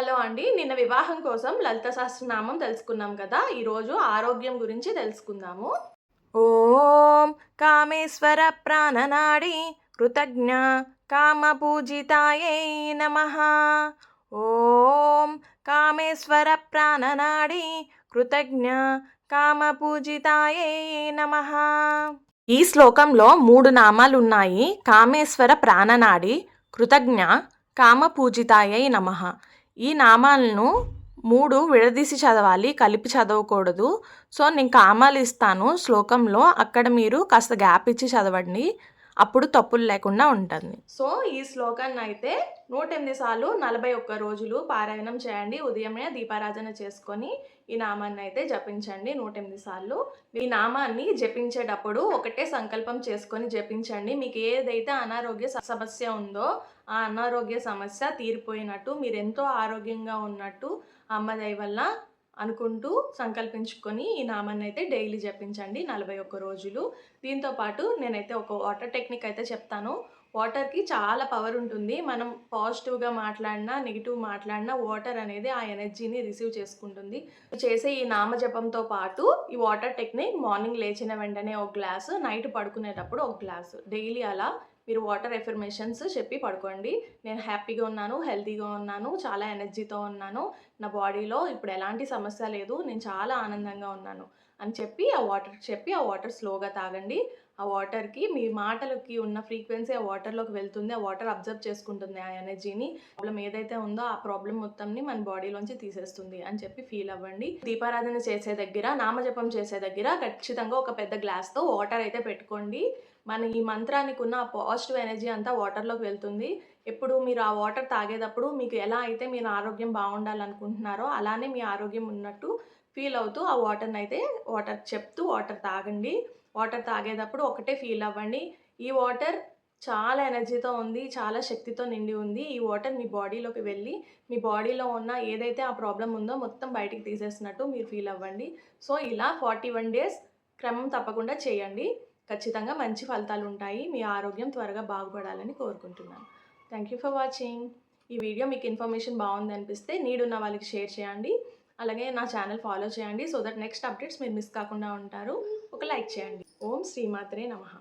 Hello అండి నిన్న వివాహం కోసం లలిత సహస్రనామం తెలుసుకున్నాం కదా ఈరోజు ఆరోగ్యం గురించి తెలుసుకుందాము. ఓం కామేశ్వర ప్రాణనాడి కృతజ్ఞ కామ పూజితాయే నమ. ఓం కామేశ్వర ప్రాణనాడి కృతజ్ఞ కామ పూజితాయే నమ. ఈ శ్లోకంలో మూడు నామాలు ఉన్నాయి కామేశ్వర ప్రాణనాడి కృతజ్ఞ కామ పూజితాయై నమ. ఈ నామాలను మూడు విడదీసి చదవాలి కలిపి చదవకూడదు. సో నేను కామాలు ఇస్తాను శ్లోకంలో. అక్కడ మీరు కాస్త గ్యాప్ ఇచ్చి చదవండి. అప్పుడు తప్పులు లేకుండా ఉంటుంది. సో ఈ శ్లోకాన్ని అయితే నూట ఎనిమిది సార్లు నలభై ఒక్క రోజులు పారాయణం చేయండి. ఉదయమే దీపారాధన చేసుకొని ఈ నామాన్ని అయితే జపించండి నూట ఎనిమిది సార్లు. ఈ నామాన్ని జపించేటప్పుడు ఒకటే సంకల్పం చేసుకొని జపించండి. మీకు ఏదైతే అనారోగ్య సమస్య ఉందో ఆ అనారోగ్య సమస్య తీరిపోయినట్టు మీరు ఎంతో ఆరోగ్యంగా ఉన్నట్టు అమ్మదై వల్ల అనుకుంటూ సంకల్పించుకొని ఈ నామాన్ని అయితే డైలీ జపించండి నలభై ఒక్క రోజులు. దీంతో పాటు నేనైతే ఒక వాటర్ టెక్నిక్ అయితే చెప్తాను. వాటర్కి చాలా పవర్ ఉంటుంది. మనం పాజిటివ్గా మాట్లాడినా నెగిటివ్ మాట్లాడినా వాటర్ అనేది ఆ ఎనర్జీని రిసీవ్ చేసుకుంటుంది. చేసే ఈ నామజపంతో పాటు ఈ వాటర్ టెక్నిక్ మార్నింగ్ లేచిన వెంటనే ఒక గ్లాసు నైట్ పడుకునేటప్పుడు ఒక గ్లాసు. డైలీ అలా మీరు వాటర్ ఎఫర్మేషన్స్ చెప్పి పడుకోండి. నేను హ్యాపీగా ఉన్నాను హెల్తీగా ఉన్నాను చాలా ఎనర్జీతో ఉన్నాను. నా బాడీలో ఇప్పుడు ఎలాంటి సమస్య లేదు. నేను చాలా ఆనందంగా ఉన్నాను. అని చెప్పి ఆ వాటర్ చెప్పి ఆ వాటర్ స్లోగా తాగండి. ఆ వాటర్కి మీ మాటలకి ఉన్న ఫ్రీక్వెన్సీ ఆ వాటర్లోకి వెళ్తుంది. ఆ వాటర్ అబ్జర్వ్ చేసుకుంటుంది ఆ ఎనర్జీని. ప్రాబ్లం ఏదైతే ఉందో ఆ ప్రాబ్లం మొత్తంని మన బాడీలోంచి తీసేస్తుంది అని చెప్పి ఫీల్ అవ్వండి. దీపారాధన చేసే దగ్గర నామజపం చేసే దగ్గర ఖచ్చితంగా ఒక పెద్ద గ్లాస్తో వాటర్ అయితే పెట్టుకోండి. మన ఈ మంత్రానికి ఉన్న పాజిటివ్ ఎనర్జీ అంతా వాటర్లోకి వెళ్తుంది. ఎప్పుడు మీరు ఆ వాటర్ తాగేటప్పుడు మీకు ఎలా అయితే మీరు ఆరోగ్యం బాగుండాలనుకుంటున్నారో అలానే మీ ఆరోగ్యం ఉన్నట్టు ఫీల్ అవుతూ ఆ వాటర్ని అయితే వాటర్ చెప్తూ వాటర్ తాగండి. వాటర్ తాగేటప్పుడు ఒకటే ఫీల్ అవ్వండి. ఈ వాటర్ చాలా ఎనర్జీతో ఉంది చాలా శక్తితో నిండి ఉంది. ఈ వాటర్ మీ బాడీలోకి వెళ్ళి మీ బాడీలో ఉన్న ఏదైతే ఆ ప్రాబ్లం ఉందో మొత్తం బయటికి తీసేసినట్టు మీరు ఫీల్ అవ్వండి. సో ఇలా ఫార్టీ వన్ డేస్ క్రమం తప్పకుండా చేయండి. ఖచ్చితంగా మంచి ఫలితాలు ఉంటాయి. మీ ఆరోగ్యం త్వరగా బాగుపడాలని కోరుకుంటున్నాను. థ్యాంక్ యూ ఫర్ వాచింగ్ ఈ వీడియో మీకు ఇన్ఫర్మేషన్ బాగుంది అనిపిస్తే నీడున్న వాళ్ళకి షేర్ చేయండి. అలాగే నా ఛానల్ ఫాలో చేయండి సో దట్ నెక్స్ట్ అప్డేట్స్ మీరు మిస్ కాకుండా ఉంటారు. ఒక లైక్ చేయండి. ఓం శ్రీమాత్రే నమః.